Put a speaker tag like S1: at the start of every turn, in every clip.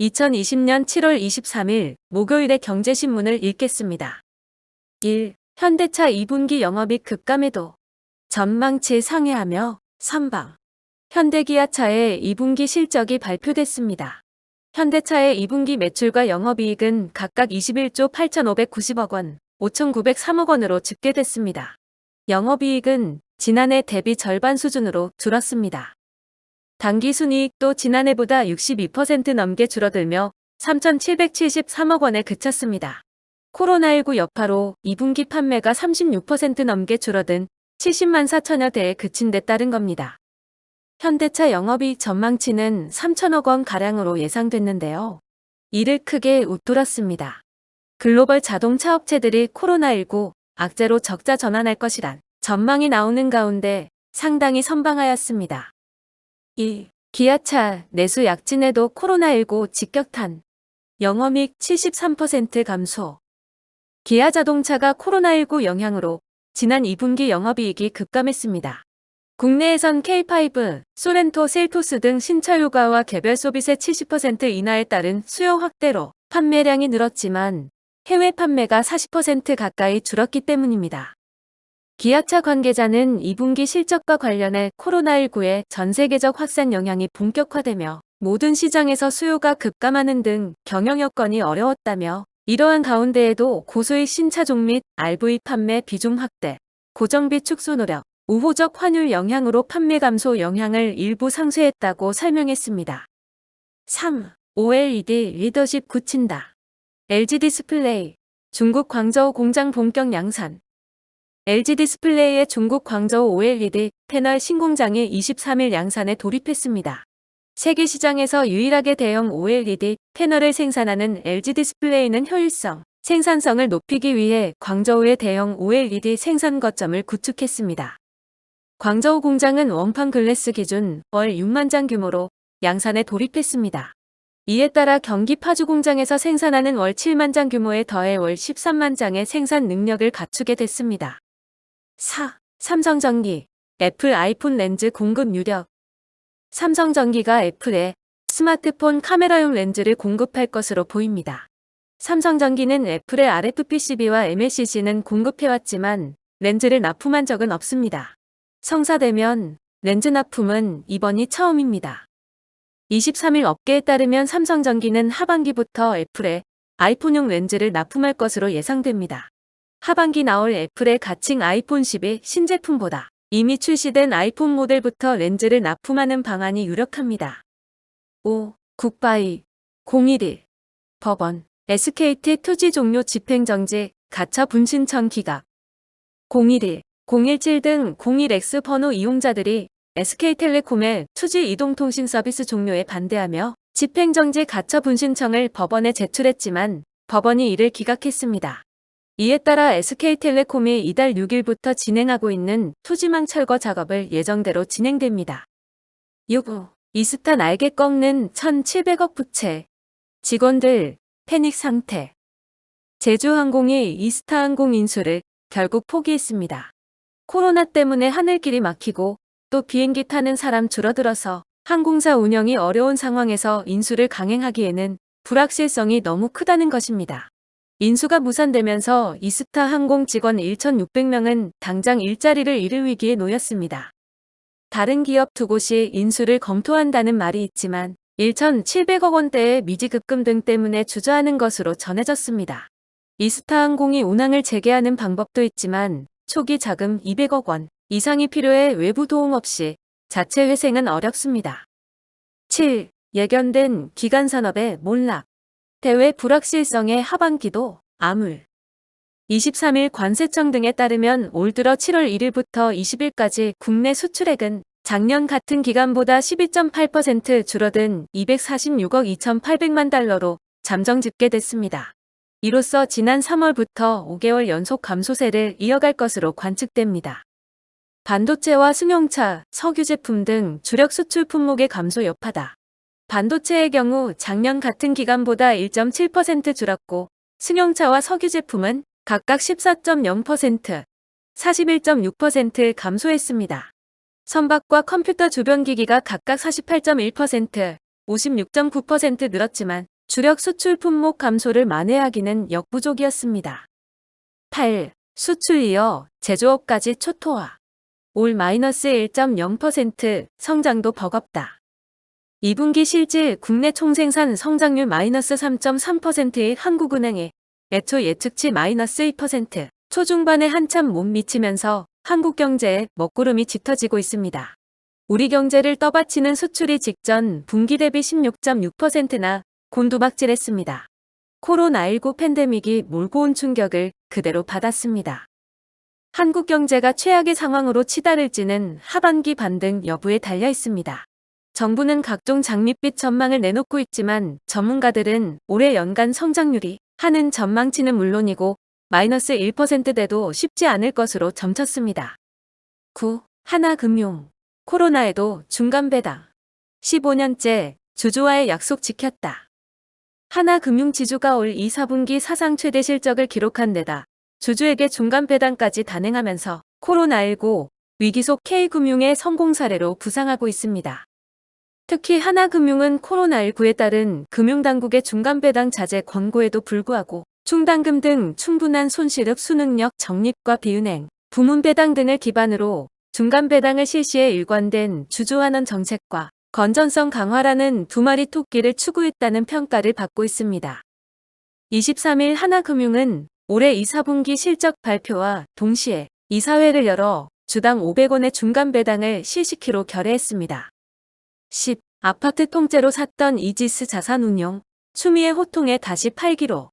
S1: 2020년 7월 23일 목요일의 경제신문을 읽겠습니다. 1. 현대차 2분기 영업이익 급감에도 전망치 상회하며 선방 현대기아차의 2분기 실적이 발표됐습니다. 현대차의 2분기 매출과 영업이익은 각각 21조 8,590억 원, 5,903억 원으로 집계됐습니다. 영업이익은 지난해 대비 절반 수준으로 줄었습니다. 당기 순이익도 지난해보다 62% 넘게 줄어들며 3,773억 원에 그쳤습니다. 코로나19 여파로 2분기 판매가 36% 넘게 줄어든 70만 4천여 대에 그친 데 따른 겁니다. 현대차 영업이익 전망치는 3천억 원 가량으로 예상됐는데요. 이를 크게 웃돌았습니다. 글로벌 자동차 업체들이 코로나19 악재로 적자 전환할 것이란 전망이 나오는 가운데 상당히 선방하였습니다. 2. 기아차 내수 약진에도 코로나19 직격탄 영업이익 73% 감소 기아 자동차가 코로나19 영향으로 지난 2분기 영업이익이 급감했습니다. 국내에선 K5, 소렌토, 셀토스 등 신차 휴가와 개별 소비세 70% 인하에 따른 수요 확대로 판매량이 늘었지만 해외 판매가 40% 가까이 줄었기 때문입니다. 기아차 관계자는 2분기 실적과 관련해 코로나19의 전 세계적 확산 영향이 본격화되며 모든 시장에서 수요가 급감하는 등 경영 여건이 어려웠다며 이러한 가운데에도 고수익 신차종 및 RV 판매 비중 확대, 고정비 축소 노력, 우호적 환율 영향으로 판매 감소 영향을 일부 상쇄했다고 설명했습니다. 3. OLED 리더십 굳힌다. LG 디스플레이 중국 광저우 공장 본격 양산 LG 디스플레이의 중국 광저우 OLED 패널 신공장이 23일 양산에 돌입했습니다. 세계 시장에서 유일하게 대형 OLED 패널을 생산하는 LG 디스플레이는 효율성, 생산성을 높이기 위해 광저우의 대형 OLED 생산 거점을 구축했습니다. 광저우 공장은 원판 글래스 기준 월 6만 장 규모로 양산에 돌입했습니다. 이에 따라 경기 파주 공장에서 생산하는 월 7만 장 규모에 더해 월 13만 장의 생산 능력을 갖추게 됐습니다. 4. 삼성전기 애플 아이폰 렌즈 공급 유력 삼성전기가 애플에 스마트폰 카메라용 렌즈를 공급할 것으로 보입니다. 삼성전기는 애플의 RFPCB와 MLCC는 공급해왔지만 렌즈를 납품한 적은 없습니다. 성사되면 렌즈 납품은 이번이 처음입니다. 23일 업계에 따르면 삼성전기는 하반기부터 애플에 아이폰용 렌즈를 납품할 것으로 예상됩니다. 하반기 나올 애플의 가칭 아이폰 10의 신제품보다 이미 출시된 아이폰 모델부터 렌즈를 납품하는 방안이 유력합니다. 5. 국바이 011 법원 SKT 투지 종료 집행정지 가처 분신청 기각 011 017 등 01X 번호 이용자들이 SK텔레콤의 투지 이동통신 서비스 종료에 반대하며 집행정지 가처 분신청을 법원에 제출했지만 법원이 이를 기각했습니다. 이에 따라 SK텔레콤이 이달 6일부터 진행하고 있는 투지망 철거 작업을 예정대로 진행됩니다. 6. 이스타 날개 꺾는 1,700억 부채. 직원들 패닉 상태. 제주항공이 이스타항공 인수를 결국 포기했습니다. 코로나 때문에 하늘길이 막히고 또 비행기 타는 사람 줄어들어서 항공사 운영이 어려운 상황에서 인수를 강행하기에는 불확실성이 너무 크다는 것입니다. 인수가 무산되면서 이스타 항공 직원 1,600명은 당장 일자리를 잃을 위기에 놓였습니다. 다른 기업 두 곳이 인수를 검토한다는 말이 있지만 1,700억 원대의 미지급금 등 때문에 주저하는 것으로 전해졌습니다. 이스타 항공이 운항을 재개하는 방법도 있지만 초기 자금 200억 원 이상이 필요해 외부 도움 없이 자체 회생은 어렵습니다. 7. 예견된 기간 산업의 몰락 대외 불확실성의 하반기도 암울 23일 관세청 등에 따르면 올 들어 7월 1일부터 20일까지 국내 수출액은 작년 같은 기간보다 12.8% 줄어든 246억 2,800만 달러로 잠정 집계됐습니다. 이로써 지난 3월부터 5개월 연속 감소세를 이어갈 것으로 관측됩니다. 반도체와 승용차, 석유 제품 등 주력 수출 품목의 감소 여파다. 반도체의 경우 작년 같은 기간보다 1.7% 줄었고 승용차와 석유 제품은 각각 14.0%, 41.6% 감소했습니다. 선박과 컴퓨터 주변 기기가 각각 48.1%, 56.9% 늘었지만 주력 수출 품목 감소를 만회하기는 역부족이었습니다. 8. 수출 이어 제조업까지 초토화. 올 마이너스 1.0% 성장도 버겁다. 2분기 실질 국내 총생산 성장률 마이너스 3.3%의 한국은행의 애초 예측치 마이너스 2%, 초중반에 한참 못 미치면서 한국 경제에 먹구름이 짙어지고 있습니다. 우리 경제를 떠받치는 수출이 직전 분기 대비 16.6%나 곤두박질했습니다. 코로나19 팬데믹이 몰고 온 충격을 그대로 받았습니다. 한국 경제가 최악의 상황으로 치달을지는 하반기 반등 여부에 달려 있습니다. 정부는 각종 장밋빛 전망을 내놓고 있지만 전문가들은 올해 연간 성장률이 하는 전망치는 물론이고 마이너스 1%대도 쉽지 않을 것으로 점쳤습니다. 9. 하나금융. 코로나에도 중간 배당. 15년째 주주와의 약속 지켰다. 하나금융지주가 올 2, 4분기 사상 최대 실적을 기록한 데다 주주에게 중간 배당까지 단행하면서 코로나19 위기 속 K금융의 성공 사례로 부상하고 있습니다. 특히 하나금융은 코로나19에 따른 금융당국의 중간배당 자제 권고에도 불구하고 충당금 등 충분한 손실읍 수능력 적립과 비은행, 부문배당 등을 기반으로 중간배당을 실시해 일관된 주주환원 정책과 건전성 강화라는 두 마리 토끼를 추구했다는 평가를 받고 있습니다. 23일 하나금융은 올해 2, 4분기 실적 발표와 동시에 이사회를 열어 주당 500원의 중간배당을 실시키로 결의했습니다. 10. 아파트 통째로 샀던 이지스 자산운용, 추미애 호통에 다시 팔기로.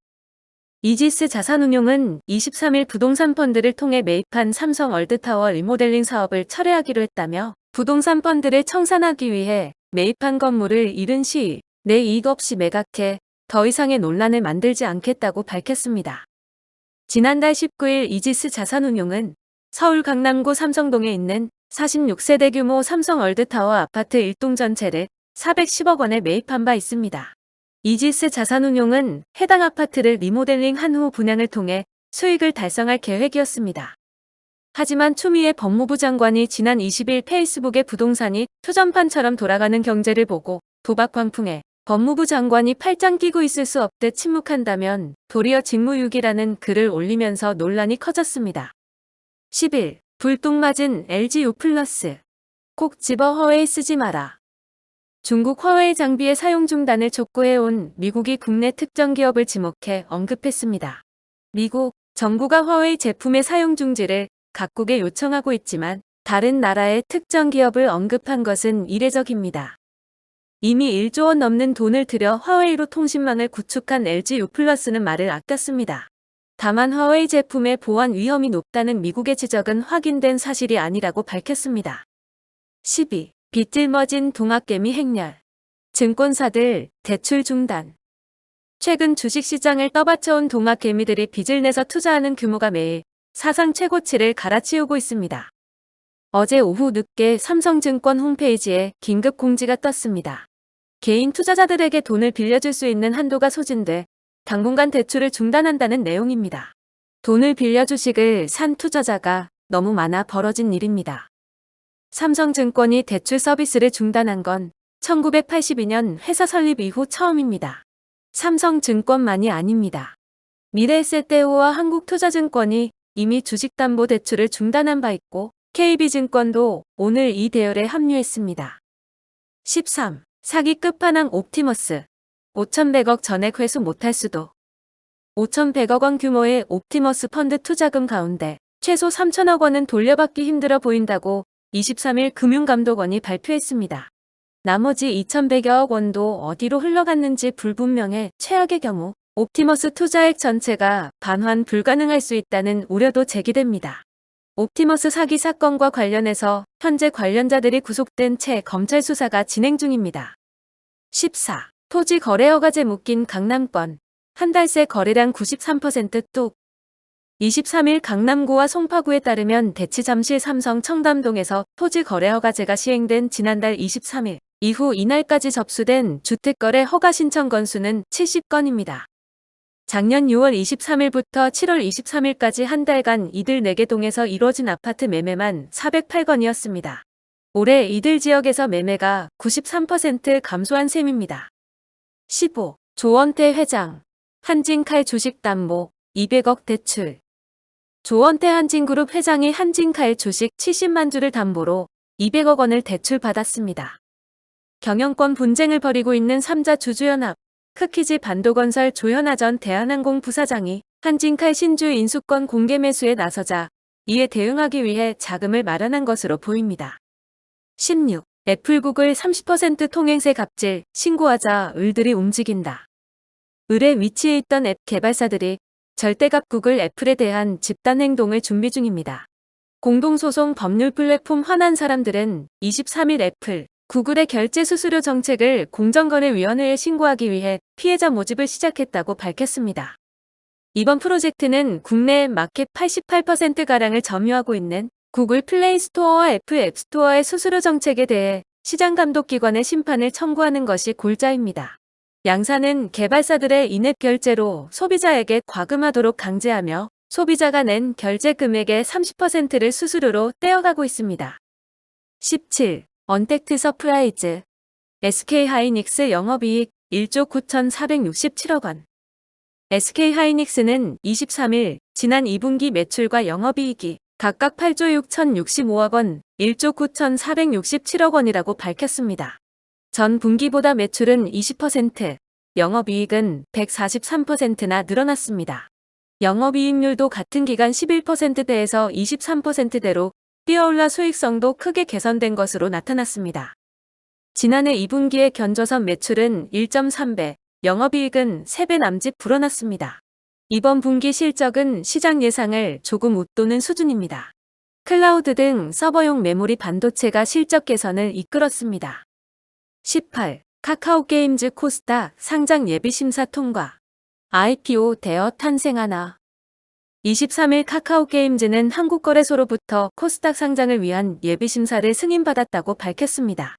S1: 이지스 자산운용은 23일 부동산 펀드를 통해 매입한 삼성 월드타워 리모델링 사업을 철회하기로 했다며 부동산 펀드를 청산하기 위해 매입한 건물을 이른 시일 내 이익 없이 매각해 더 이상의 논란을 만들지 않겠다고 밝혔습니다. 지난달 19일 이지스 자산운용은 서울 강남구 삼성동에 있는 46세대 규모 삼성 월드타워 아파트 1동 전체를 410억 원에 매입한 바 있습니다. 이지스 자산운용은 해당 아파트를 리모델링 한 후 분양을 통해 수익을 달성할 계획이었습니다. 하지만 추미애 법무부 장관이 지난 20일 페이스북에 부동산이 투전판처럼 돌아가는 경제를 보고 도박 광풍에 법무부 장관이 팔짱 끼고 있을 수 없듯 침묵한다면 도리어 직무유기라는 글을 올리면서 논란이 커졌습니다. 10일 불똥맞은 LG U 플러스 꼭 집어 허웨이 쓰지 마라. 중국 화웨이 장비의 사용 중단을 촉구해온 미국이 국내 특정 기업을 지목해 언급했습니다. 미국 정부가 화웨이 제품의 사용 중지를 각국에 요청하고 있지만 다른 나라의 특정 기업을 언급한 것은 이례적입니다. 이미 1조 원 넘는 돈을 들여 화웨이로 통신망을 구축한 LG U+는 말을 아꼈습니다. 다만 화웨이 제품의 보안 위험이 높다는 미국의 지적은 확인된 사실이 아니라고 밝혔습니다. 12. 빗질머진 동학개미 행렬. 증권사들 대출 중단. 최근 주식시장을 떠받쳐온 동학개미들이 빚을 내서 투자하는 규모가 매일 사상 최고치를 갈아치우고 있습니다. 어제 오후 늦게 삼성증권 홈페이지에 긴급 공지가 떴습니다. 개인 투자자들에게 돈을 빌려줄 수 있는 한도가 소진돼 당분간 대출을 중단한다는 내용입니다. 돈을 빌려 주식을 산 투자자가 너무 많아 벌어진 일입니다. 삼성증권이 대출 서비스를 중단한 건 1982년 회사 설립 이후 처음입니다. 삼성증권만이 아닙니다. 미래에셋대우와 한국투자증권이 이미 주식담보대출을 중단한 바 있고 KB증권도 오늘 이 대열에 합류했습니다. 13. 사기 끝판왕 옵티머스 5,100억 전액 회수 못할 수도. 5,100억 원 규모의 옵티머스 펀드 투자금 가운데 최소 3천억 원은 돌려받기 힘들어 보인다고 23일 금융감독원이 발표했습니다. 나머지 2,100여억 원도 어디로 흘러갔는지 불분명해 최악의 경우 옵티머스 투자액 전체가 반환 불가능할 수 있다는 우려도 제기됩니다. 옵티머스 사기 사건과 관련해서 현재 관련자들이 구속된 채 검찰 수사가 진행 중입니다. 14. 토지 거래 허가제 묶인 강남권. 한 달 새 거래량 93%뚝. 23일 강남구와 송파구에 따르면 대치 잠실 삼성 청담동에서 토지 거래 허가제가 시행된 지난달 23일 이후 이날까지 접수된 주택거래 허가 신청 건수는 70건입니다. 작년 6월 23일부터 7월 23일까지 한 달간 이들 4개 동에서 이뤄진 아파트 매매만 408건이었습니다. 올해 이들 지역에서 매매가 93% 감소한 셈입니다. 15. 조원태 회장. 한진칼 주식 담보 200억 대출. 조원태 한진그룹 회장이 한진칼 주식 70만 주를 담보로 200억 원을 대출받았습니다. 경영권 분쟁을 벌이고 있는 3자 주주연합, 크키즈 반도건설 조현아 전 대한항공 부사장이 한진칼 신주 인수권 공개 매수에 나서자 이에 대응하기 위해 자금을 마련한 것으로 보입니다. 16. 애플 구글 30% 통행세 갑질 신고하자 을들이 움직인다. 을에 위치해 있던 앱 개발사들이 절대값 구글 애플에 대한 집단 행동을 준비 중입니다. 공동소송 법률 플랫폼 화난 사람들은 23일 애플, 구글의 결제 수수료 정책을 공정거래위원회에 신고하기 위해 피해자 모집을 시작했다고 밝혔습니다. 이번 프로젝트는 국내 마켓 88%가량을 점유하고 있는 구글 플레이 스토어와 애플 앱스토어의 수수료 정책에 대해 시장감독기관의 심판을 청구하는 것이 골자입니다. 양사는 개발사들의 인앱 결제로 소비자에게 과금하도록 강제하며 소비자가 낸 결제 금액의 30%를 수수료로 떼어가고 있습니다. 17. 언택트 서프라이즈 SK하이닉스 영업이익 1조 9,467억 원 SK하이닉스는 23일 지난 2분기 매출과 영업이익이 각각 8조 6,065억 원, 1조 9,467억 원이라고 밝혔습니다. 전 분기보다 매출은 20%, 영업이익은 143%나 늘어났습니다. 영업이익률도 같은 기간 11%대에서 23%대로 뛰어올라 수익성도 크게 개선된 것으로 나타났습니다. 지난해 2분기의 견조선 매출은 1.3배, 영업이익은 3배 남짓 불어났습니다. 이번 분기 실적은 시장 예상을 조금 웃도는 수준입니다. 클라우드 등 서버용 메모리 반도체가 실적 개선을 이끌었습니다. 18. 카카오 게임즈 코스닥 상장 예비 심사 통과. IPO 대어 탄생하나. 23일 카카오 게임즈는 한국거래소로부터 코스닥 상장을 위한 예비 심사를 승인받았다고 밝혔습니다.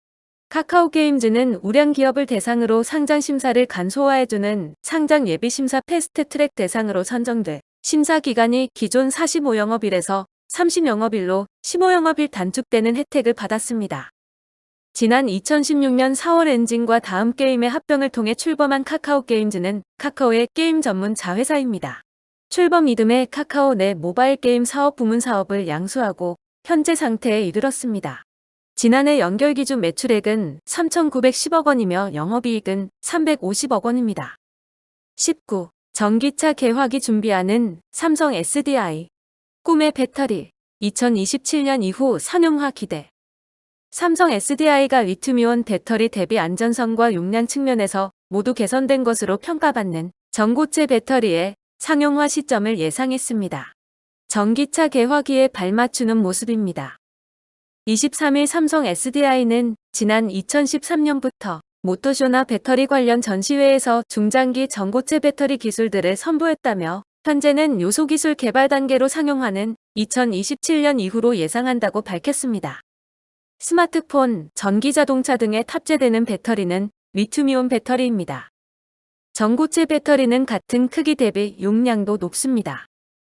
S1: 카카오 게임즈는 우량 기업을 대상으로 상장 심사를 간소화해주는 상장 예비 심사 패스트 트랙 대상으로 선정돼 심사 기간이 기존 45영업일에서 30영업일로 15영업일 단축되는 혜택을 받았습니다. 지난 2016년 4월 엔진과 다음 게임의 합병을 통해 출범한 카카오 게임즈는 카카오의 게임 전문 자회사입니다. 출범 이듬해 카카오 내 모바일 게임 사업 부문 사업을 양수하고 현재 상태에 이르렀습니다. 지난해 연결 기준 매출액은 3,910억 원이며 영업이익은 350억 원입니다. 19. 전기차 개화기 준비하는 삼성 SDI 꿈의 배터리 2027년 이후 상용화 기대 삼성 SDI가 리튬이온 배터리 대비 안전성과 용량 측면에서 모두 개선된 것으로 평가받는 전고체 배터리의 상용화 시점을 예상했습니다. 전기차 개화기에 발맞추는 모습입니다. 23일 삼성 SDI는 지난 2013년부터 모토쇼나 배터리 관련 전시회에서 중장기 전고체 배터리 기술들을 선보였다며 현재는 요소 기술 개발 단계로 상용하는 2027년 이후로 예상한다고 밝혔습니다. 스마트폰, 전기자동차 등에 탑재되는 배터리는 리튬이온 배터리입니다. 전고체 배터리는 같은 크기 대비 용량도 높습니다.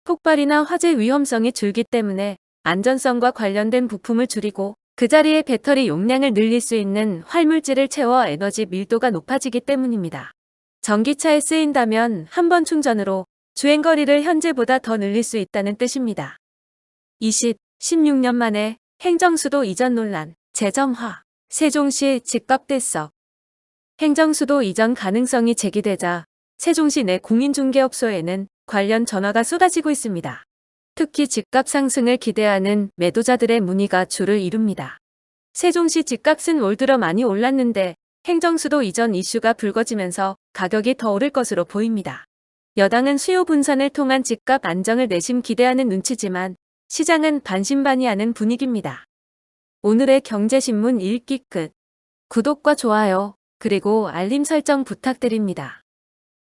S1: 폭발이나 화재 위험성이 줄기 때문에 안전성과 관련된 부품을 줄이고 그 자리에 배터리 용량을 늘릴 수 있는 활물질을 채워 에너지 밀도가 높아지기 때문입니다. 전기차에 쓰인다면 한 번 충전으로 주행거리를 현재보다 더 늘릴 수 있다는 뜻입니다. 20, 16년 만에 행정수도 이전 논란, 재점화, 세종시 집값대석 행정수도 이전 가능성이 제기되자 세종시 내 공인중개업소에는 관련 전화가 쏟아지고 있습니다. 특히 집값 상승을 기대하는 매도자들의 문의가 줄을 이룹니다. 세종시 집값은 올 들어 많이 올랐는데 행정수도 이전 이슈가 불거지면서 가격이 더 오를 것으로 보입니다. 여당은 수요 분산을 통한 집값 안정을 내심 기대하는 눈치지만 시장은 반신반의하는 분위기입니다. 오늘의 경제신문 읽기 끝. 구독과 좋아요, 그리고 알림 설정 부탁드립니다.